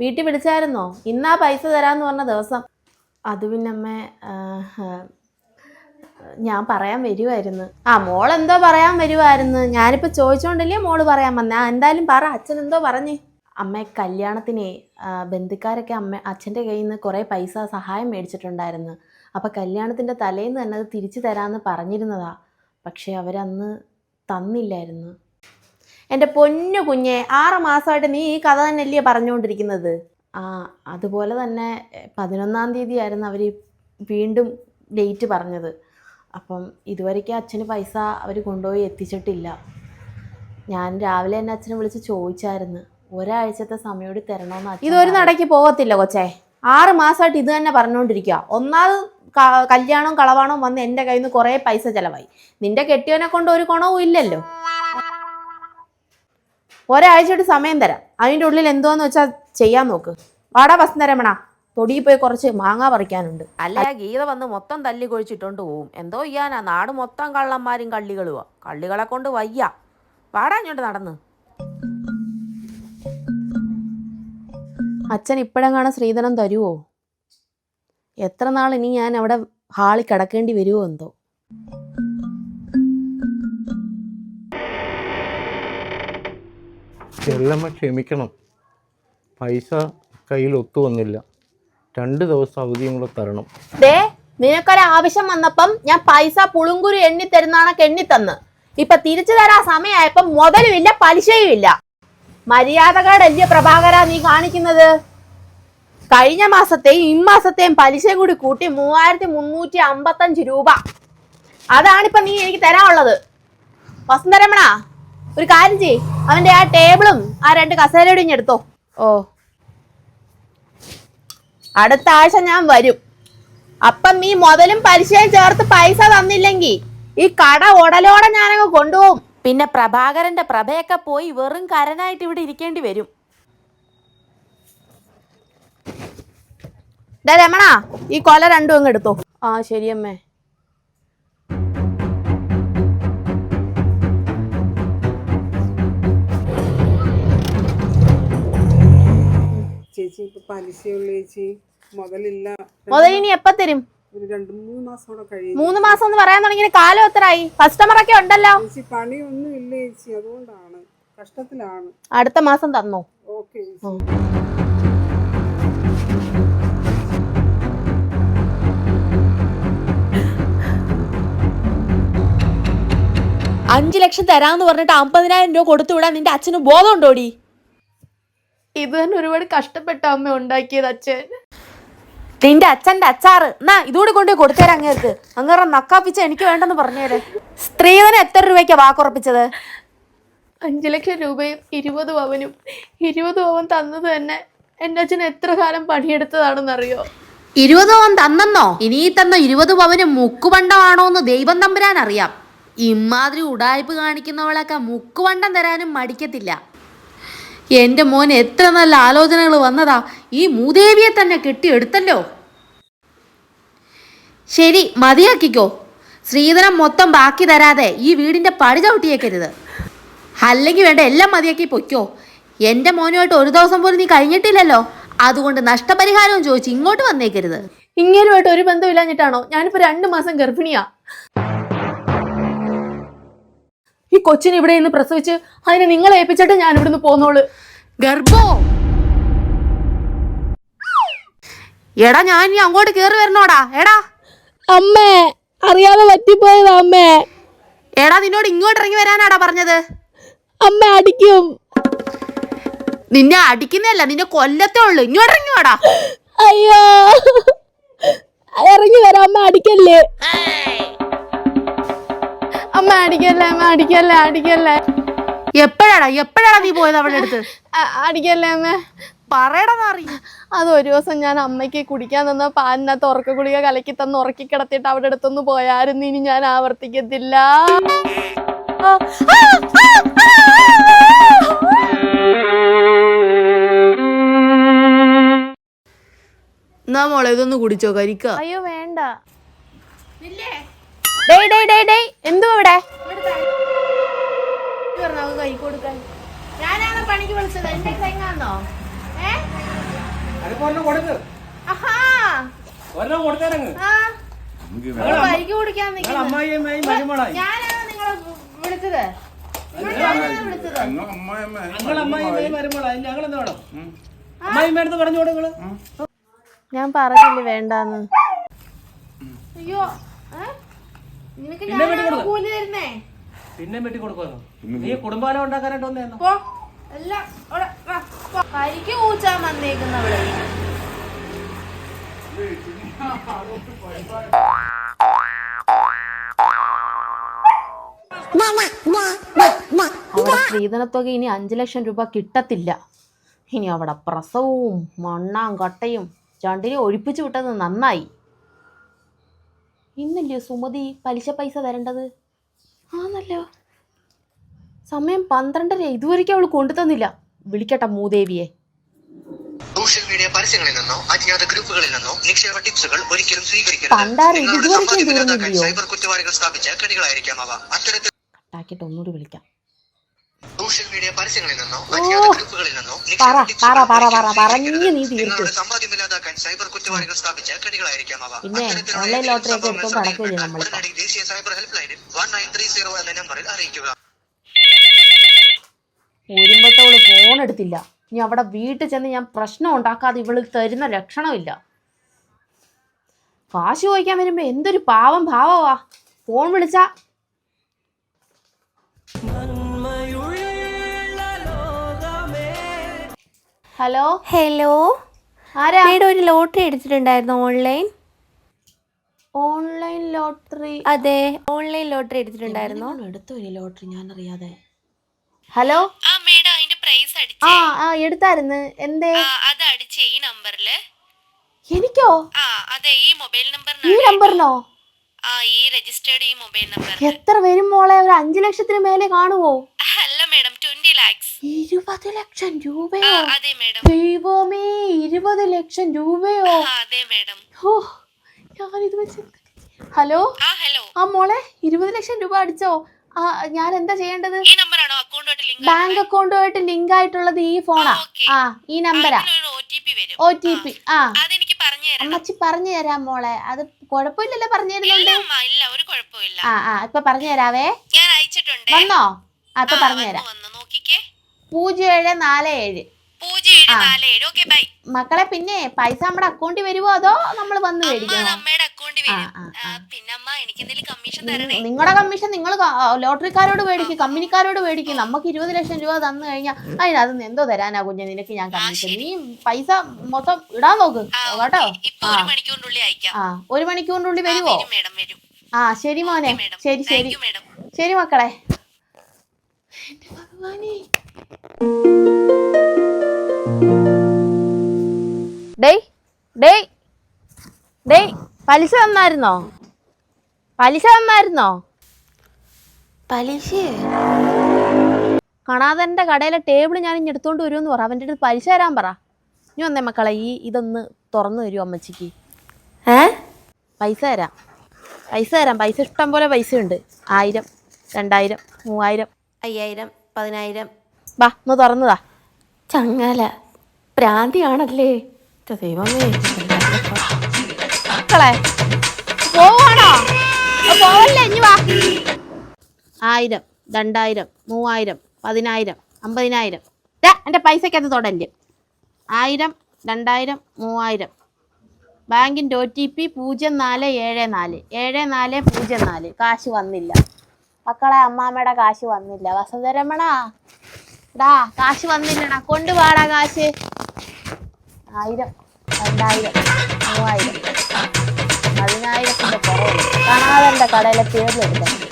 വീട്ടിൽ വിളിച്ചായിരുന്നോ? ഇന്നാ പൈസ തരാമെന്ന് പറഞ്ഞ ദിവസം. അത് പിന്നെ അമ്മ ഞാൻ പറയാൻ വരുമായിരുന്നു ആ മോൾ എന്തോ പറയാൻ വരുമായിരുന്നു ഞാനിപ്പോൾ ചോദിച്ചോണ്ടല്ലേ മോൾ പറയാൻ വന്നേ. ആ എന്തായാലും പറ അച്ഛൻ എന്തോ പറഞ്ഞേ. അമ്മ കല്യാണത്തിനെ ബന്ധുക്കാരൊക്കെ അമ്മ അച്ഛന്റെ കയ്യിൽ നിന്ന് കുറേ പൈസ സഹായം മേടിച്ചിട്ടുണ്ടായിരുന്നു. അപ്പോൾ കല്യാണത്തിന്റെ തലേന്ന് തന്നെ അത് തിരിച്ചു തരാമെന്ന് പറഞ്ഞിരുന്നതാ. പക്ഷേ അവരന്ന് തന്നില്ലായിരുന്നു. എന്റെ പൊന്നു കുഞ്ഞെ ആറ് മാസമായിട്ട് നീ ഈ കഥ തന്നെയല്ലേ പറഞ്ഞുകൊണ്ടിരിക്കുന്നത്? ആ അതുപോലെ തന്നെ പതിനൊന്നാം തീയതി ആയിരുന്നു അവർ വീണ്ടും ഡേറ്റ് പറഞ്ഞത്. അപ്പം ഇതുവരേക്കും അച്ഛന് പൈസ അവർ കൊണ്ടുപോയി എത്തിച്ചിട്ടില്ല. ഞാൻ രാവിലെ തന്നെ അച്ഛനെ വിളിച്ച് ചോദിച്ചായിരുന്നു. ഒരാഴ്ചത്തെ സമയം കൂടി തരണമെന്ന് ഇതൊരു നടക്ക് പോകത്തില്ല കൊച്ചേ. ആറ് മാസമായിട്ട് ഇത് തന്നെ പറഞ്ഞുകൊണ്ടിരിക്കുക ഒന്നാമത് കല്യാണവും കളവാണോ വന്ന് എന്റെ കയ്യിൽ നിന്ന് കുറേ പൈസ ചിലവായി. നിന്റെ കെട്ടിയവനെ കൊണ്ട് ഒരു ഗുണവും ഇല്ലല്ലോ. ഒരാഴ്ചയായിട്ട് സമയം തരാം. അതിന്റെ ഉള്ളിൽ എന്തോന്ന് വെച്ചാൽ ചെയ്യാൻ നോക്ക്. വാടാ വസന്തരമണ. തൊടിയിൽ പോയി കുറച്ച് മാങ്ങ പറിക്കാനുണ്ട്. അല്ല ഗീത വന്ന് മൊത്തം തല്ലി കൊഴിച്ചിട്ടോണ്ട് പോവും. എന്തോ ചെയ്യാനാ? നാട് മൊത്തം കള്ളന്മാരും കള്ളികളുവാ. കള്ളികളെ കൊണ്ട് വയ്യ. വാടാ ഇങ്ങോട്ട് നടന്ന്. അച്ഛൻ ഇപ്പോഴെങ്ങാണ് ശ്രീധനം തരുവോ? എത്ര നാൾ ഇനി ഞാൻ അവിടെ ഹാളിൽ കിടക്കേണ്ടി വരുമോ എന്തോ? ചെല്ലമ്മ ക്ഷമിക്കണം. പൈസ കയ്യിൽ ഒത്തു വന്നില്ല. രണ്ട് ദിവസം അവധിയും കൂടെ തരണം. ദേ നിനക്കൊരു ആവശ്യം വന്നപ്പം ഞാൻ പൈസ പുളുങ്കുരു എണ്ണി തരുന്നാണൊക്കെ എണ്ണി തന്ന് ഇപ്പൊ തിരിച്ചു തരാ സമയമായപ്പം മുതലും ഇല്ല പലിശയും ഇല്ല മര്യാദകേടല്ലേ പ്രഭാകര നീ കാണിക്കുന്നത്? കഴിഞ്ഞ മാസത്തെയും ഇമ്മാസത്തെയും പലിശയും കൂടി കൂട്ടി മൂവായിരത്തി മുന്നൂറ്റി അമ്പത്തഞ്ച് രൂപ. അതാണിപ്പൊ നീ എനിക്ക് തരാനുള്ളത്. വസന്തരമണ ഒരു കാര്യം ചെയ് അവന്റെ ആ ടേബിളും ആ രണ്ട് കസേരയോടും ഇനി എടുത്തോ. ഓ. അടുത്ത ആഴ്ച ഞാൻ വരും. അപ്പം ഈ മുതലും പലിശയും ചേർത്ത് പൈസ തന്നില്ലെങ്കിൽ ഈ കട ഉടലോടെ ഞാനങ്ങ് കൊണ്ടുപോകും. പിന്നെ പ്രഭാകരന്റെ പ്രഭയൊക്കെ പോയി വെറും കരനായിട്ട് ഇവിടെ ഇരിക്കേണ്ടി വരും. ഡേ രമണ ഈ കൊല രണ്ടും അങ്ങ് എടുത്തോ. ആ ശരിയമ്മേ. ചേച്ചി ഇപ്പൊ പലിശയുള്ള ചേച്ചി. മുതലില്ല. മുതൽ ഇനി എപ്പ തരും? ഒരു രണ്ട് മൂന്ന് മാസം കൂടെ കഴിയും. മൂന്ന് മാസം എന്ന് പറയാൻ തുടങ്ങി കാലം എത്രയായി? കസ്റ്റമർ ഒക്കെ ഉണ്ടല്ലോ. ചേച്ചി പണിയൊന്നും ഇല്ല ചേച്ചി അതുകൊണ്ടാണ്. കഷ്ടത്തിലാണ്. അടുത്ത മാസം തന്നോ? ഓക്കെ അഞ്ചു ലക്ഷം തരാന്ന് പറഞ്ഞിട്ട് അമ്പതിനായിരം രൂപ കൊടുത്തു വിടാൻ നിന്റെ അച്ഛന് ബോധം ഉണ്ടോടി ഇത് തന്നെ ഒരുപാട് കഷ്ടപ്പെട്ട അമ്മ ഉണ്ടാക്കിയത് അച്ഛൻ. നിന്റെ അച്ഛന്റെ അച്ചാറ്. എന്നാ ഇതുകൂടി കൊണ്ടുപോയി കൊടുത്തേരാ അങ്ങേർക്ക്. അങ്ങേറെ നക്കാപ്പിച്ച എനിക്ക് വേണ്ടെന്ന് പറഞ്ഞേരെ. സ്ത്രീധനം എത്ര രൂപയ്ക്കാ വാക്കുറപ്പിച്ചത്? അഞ്ചു ലക്ഷം രൂപയും ഇരുപത് പവനും ഇരുപത് പവൻ തന്നത് തന്നെ എന്റെ അച്ഛൻ എത്ര കാലം പണിയെടുത്തതാണെന്നറിയോ? ഇരുപത് പവൻ തന്നെന്നോ? ഇനി തന്ന ഇരുപത് പവന് മുക്കുവണ്ടമാണോ എന്ന് ദൈവം തമ്പുരാൻ അറിയാം ഇമാതിരി ഉടായ്പ് കാണിക്കുന്നവളൊക്കെ മുക്കുവണ്ടം തരാനും മടിക്കത്തില്ല. എന്റെ മോൻ എത്ര നല്ല ആലോചനകൾ വന്നതാ. ഈ മൂദേവിയെ തന്നെ കെട്ടിയെടുത്തല്ലോ. ശരി മതിയാക്കിക്കോ. ശ്രീധരം മൊത്തം ബാക്കി തരാതെ ഈ വീടിന്റെ പടി ചവിട്ടിയേക്കരുത്. അല്ലെങ്കിൽ വേണ്ട എല്ലാം മതിയാക്കി പൊയ്ക്കോ. എന്റെ മോനുമായിട്ട് ഒരു ദിവസം പോലും നീ കഴിഞ്ഞിട്ടില്ലല്ലോ. അതുകൊണ്ട് നഷ്ടപരിഹാരവും ചോദിച്ച് ഇങ്ങോട്ട് വന്നേക്കരുത്. ഇങ്ങേരുമായിട്ട് ഒരു ബന്ധമില്ലാഞ്ഞിട്ടാണോ ഞാനിപ്പോ രണ്ട് മാസം ഗർഭിണിയാ. ഈ കൊച്ചിനെ ഇവിടെ നിന്ന് പ്രസവിച്ച് അതിനെ നിങ്ങളെ ഏൽപ്പിച്ചിട്ട് ഞാൻ ഇവിടുന്ന് പോന്നോൾ. ഗർഭോ? എടാ ഞാൻ ഇനി അങ്ങോട്ട് കേറി വരണോടാ. എടാ. അമ്മേ അറിയാതെ പറ്റിപ്പോയതാ അമ്മേ. എടാ നിന്നോട് ഇങ്ങോട്ട് ഇറങ്ങി വരാനാടാ പറഞ്ഞത്. അമ്മ അടിക്കും. നിന്നെ അടിക്കുന്നല്ല നിന്നെ കൊല്ലത്തേ ഉള്ളു. ഇങ്ങോട്ട് ഇറങ്ങി വാടാ അയ്യോ. ഇറങ്ങി വരാം അമ്മ അടിക്കല്ലേ? അമ്മ അടിക്കല്ലേ അമ്മ അടിക്കല്ലേ അടിക്കല്ലേ. എപ്പോഴാടാ എപ്പോഴാടാ നീ പോയത് അവളുടെ അടുത്ത്? അ- അടിക്കല്ലേ അമ്മ. പറയടാ അറിയ അത് ഒരു ദിവസം ഞാൻ അമ്മയ്ക്ക് കുടിക്കാൻ തന്ന പാലിനകത്ത് ഉറക്ക ഗുളിക കലക്കി തന്ന് ഉറക്കി കിടത്തിയിട്ട് അവിടെ അടുത്തൊന്ന് പോയായിരുന്നു. ഇനി ഞാൻ ആവർത്തിക്കത്തില്ല. എന്നാ മോളെ ഇതൊന്ന് കുടിച്ചോ കരിക്ക അയ്യോ വേണ്ട. ഡേയ് ഡേയ് ഡേയ് ഡേയ് എന്തോ ഇവിടെ? കൈ കൊടുക്കാൻ ഞാനാണ് പണിക്ക് വിളിച്ചത്. എന്റെ തെങ്ങാന്നോ? നിങ്ങൾ കുടിക്കാൻ ഞാനാണ് വിളിച്ചത്. ഞാൻ പറഞ്ഞില്ലേ വേണ്ടെന്ന്? അയ്യോ? നിനക്ക് പിന്നെ വെട്ടി കൊടുക്കുവായിരുന്നു നീ കുടുംബാലം ഉണ്ടാക്കാനായിട്ട് വന്നേന്നോ. കരിക്ക് കൂച്ചാൻ വന്നേക്കുന്നവൾ. അവിടെ സ്ത്രീധനത്തുക ഇനി അഞ്ചു ലക്ഷം രൂപ കിട്ടത്തില്ല. ഇനി അവിടെ പ്രസവവും മണ്ണാം കട്ടയും ചണ്ടിനെ ഒഴിപ്പിച്ചു വിട്ടത് നന്നായി. ഇന്നല്ലേ സുമതി പലിശ പൈസ തരേണ്ടത്? ആന്നല്ലോ. സമയം പന്ത്രണ്ടര ഇതുവരെയ്ക്കും അവൾ കൊണ്ടുതന്നില്ല. വിളിക്കട്ടെ മൂദേവിയെ. സോഷ്യൽ മീഡിയ പരസ്യങ്ങളിൽ നിന്നോ അജ്ഞാത ഗ്രൂപ്പുകളിൽ നിന്നോ നിക്ഷേപ ടിപ്സുകൾ ഒരിക്കലും സ്വീകരിക്കരുത്? സൈബർ കുറ്റവാളികൾ സ്ഥാപിച്ച കെണികളായിരിക്കാം അവ. അത്തരത്തിൽ ഒന്നുകൂടി വിളിക്കാം. സോഷ്യൽ മീഡിയ പരസ്യങ്ങളിൽ നിന്നോ. അജ്ഞാത ഗ്രൂപ്പുകളിൽ നിന്നോ പറഞ്ഞ്. നീ തീർത്തു സമ്പാദ്യമില്ലാതാക്കാൻ സമ്പാദ്യം സൈബർ കുറ്റവാളികൾ സ്ഥാപിച്ച കെണികളായിരിക്കാം അവ. ഉടനടി ദേശീയ സൈബർ ഹെൽപ്പ് ലൈനിൽ വൺ നയൻ ത്രീ സീറോ എന്ന നമ്പറിൽ അറിയിക്കുക. ഒരുമ്പത്തവൾ ഫോൺ എടുത്തില്ല. ഇനി അവിടെ വീട്ടിൽ ചെന്ന് ഞാൻ പ്രശ്നം ഉണ്ടാക്കാതെ ഇവൾ തരുന്ന ലക്ഷണമില്ല. കാശ് ചോദിക്കാൻ വരുമ്പോ എന്തൊരു പാവം ഭാവമാ ഫോൺ വിളിച്ചാ ഹലോ? ഹലോ? ആരാ? മേഡം ഒരു ലോട്ടറി എടുത്തിട്ടുണ്ടായിരുന്നു ഓൺലൈൻ. Online lottery. അതെ ഓൺലൈൻ ലോട്ടറി എടുത്തിട്ടുണ്ടായിരുന്നു എടുത്തു ഒരു ലോട്ടറി? ഞാൻ അറിയാതെ ഹലോ? ആ മേഡം അതിന്റെ പ്രൈസ് ആ അടിച്ചേ. ആ എടുത്തായിരുന്നു. എന്തേ? ആ അത് അടിച്ചേ ഈ നമ്പറിൽ. എനിക്കോ? ആ അതെ ഈ മൊബൈൽ ഈ നമ്പറിനാണ് നമ്പറിനോ ആ ഈ രജിസ്റ്റേർഡ് ഈ മൊബൈൽ നമ്പർ എത്ര വരും മോളെ? ഒരു അഞ്ചു ലക്ഷത്തിന് മേലെ കാണുവോ? മേഡം ട്വന്റി ലാക്സ് ഇരുപത് ലക്ഷം രൂപയോ? അതെ മേഡം ദൈവമേ ഇരുപത് ലക്ഷം രൂപയോ? ആ അതെ മേഡം ഓ ഞാനിത് വെച്ച് ഹലോ? ആ ഹലോ. ആ മോളെ ഇരുപത് ലക്ഷം രൂപ അടിച്ചോ? ആ ഞാൻ എന്താ ചെയ്യേണ്ടത്? ഈ നമ്പറാണോ? അക്കൗണ്ടോട്ട് ലിങ്ക് ബാങ്ക് അക്കൗണ്ടുമായിട്ട് ലിങ്ക് ആയിട്ടുള്ളത് ഈ ഫോണാ ആ, ഈ നമ്പരാ ഒ ടി പി ആ. അതെനിക്ക് പറഞ്ഞു അമ്മച്ചി പറഞ്ഞു തരാം മോളെ. അത് കുഴപ്പമില്ലല്ലോ പറഞ്ഞു തരുന്നുണ്ട്. അമ്മ ഇല്ല ഒരു കുഴപ്പമില്ല ആ ആ ഇപ്പൊ പറഞ്ഞു തരാവേ. ഞാൻ അയച്ചിട്ടുണ്ട്. വന്നോ? ആ പറഞ്ഞുതരാം. പൂജ്യം ഏഴ് നാല് ഏഴ്. മക്കളെ പിന്നെ പൈസ നമ്മുടെ അക്കൗണ്ടിൽ വരുമോ അതോ നമ്മൾ വന്ന് മേടിക്കും മേടിക്കണോ? നിങ്ങളുടെ കമ്മീഷൻ നിങ്ങൾ ലോട്ടറിക്കാരോട് മേടിക്കും കമ്പനിക്കാരോട് മേടിക്കും. നമുക്ക് ഇരുപത് ലക്ഷം രൂപ തന്നു കഴിഞ്ഞാൽ അതിനകത്ത് എന്തോ തരാനാ കുഞ്ഞെ നിനക്ക് ഞാൻ കമ്മീഷൻ നീ പൈസ മൊത്തം ഇടാൻ നോക്ക് കേട്ടോ? ആ. ഒരു മണിക്കൂറിനുള്ളിൽ വരുമോ ആ ശരി മോനെ. ശരി ശരി. ശരി മക്കളെ. എന്റെ ഭഗവാനേ. ഡേയ് ഡേയ് ഡേയ് പലിശ തന്നായിരുന്നോ? പലിശ തന്നായിരുന്നോ? പലിശ? കണാതന്റെ കടയിലെ ടേബിൾ ഞാൻ ഇനി എടുത്തോണ്ട് വരുമെന്ന് പറ. അവന്റെ അടുത്ത് പലിശ തരാൻ പറ. ഇനി വന്നേ മക്കളെ ഈ ഇതൊന്ന് തുറന്നു തരുമോ അമ്മച്ചിക്ക്? ഏ? പൈസ തരാം. പൈസ തരാം. പൈസ ഇഷ്ടം പോലെ പൈസ ഉണ്ട് ആയിരം രണ്ടായിരം മൂവായിരം. അയ്യായിരം പതിനായിരം. വാ ഒന്ന് തുറന്നതാ ചങ്ങാല പ്രാന്തിയാണല്ലേ? ഛെ, ദൈവമേ. മക്കളെ പോവാണോ? ആ, പോവല്ലേ ഇനി വാ. ആയിരം രണ്ടായിരം മൂവായിരം പതിനായിരം അമ്പതിനായിരം. ദാ, എന്റെ പൈസക്കകത്ത് തൊടല്ലേ. ആയിരം രണ്ടായിരം മൂവായിരം. ബാങ്കിന്റെ ഒ ടി പി പൂജ്യം നാല് ഏഴ് നാല്. ഏഴ് നാല് പൂജ്യം നാല്. കാശ് വന്നില്ല. മക്കളെ അമ്മാമ്മയുടെ കാശ് വന്നില്ല. വസന്തരമണ. ഡാ കാശ് വന്നില്ലടാ. കൊണ്ടുപാടാ കാശ്. ആയിരം രണ്ടായിരം മൂവായിരം. പതിനായിരത്തിന്റെ കുറവ്. കാണാതെ കടയിലെ എടുക്കാം.